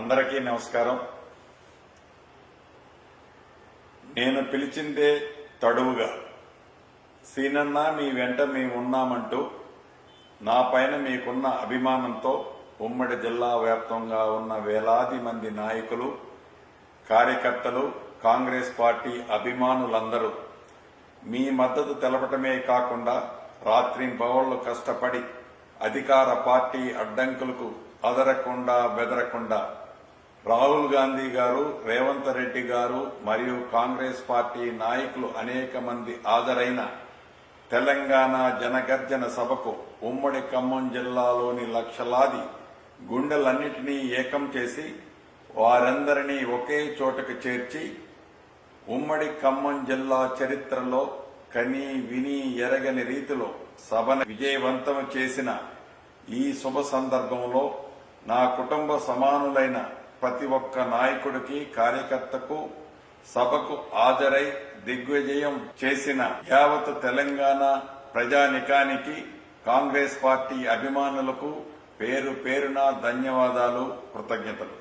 అందరికీ నమస్కారం. నేను పిలిచిందే తడువుగా. సీనన్న మీ వెంట మేము ఉన్నామంటూ నా పైన మీకున్న అభిమానంతో ఉమ్మడి జిల్లా వ్యాప్తంగా ఉన్న వేలాది మంది నాయకులు కార్యకర్తలు కాంగ్రెస్ పార్టీ అభిమానులందరూ మీ మద్దతు తెలపటమే కాకుండా రాత్రింపవళ్ళు కష్టపడి అధికార పార్టీ అడ్డంకులకు అదరకుండా బెదరకుండా రాహుల్ గాంధీ గారు రేవంత్ రెడ్డి గారు మరియు కాంగ్రెస్ పార్టీ నాయకులు అనేక మంది హాజరైన తెలంగాణ జనగర్జన సభకు ఉమ్మడి ఖమ్మం జిల్లాలోని లక్షలాది గుండెలన్నింటినీ ఏకం చేసి వారందరినీ ఒకే చోటకు చేర్చి ఉమ్మడి ఖమ్మం జిల్లా చరిత్రలో కని విని ఎరగని రీతిలో సభను విజయవంతం చేసిన ఈ శుభ సందర్భంలో నా కుటుంబ సమానులైన ప్రతి ఒక్క నాయకుడికి కార్యకర్తకు సభకు హాజరై దిగ్విజయం చేసిన యావత్ తెలంగాణ ప్రజానికానికి కాంగ్రెస్ పార్టీ అభిమానులకు పేరు పేరున ధన్యవాదాలు కృతజ్ఞతలు.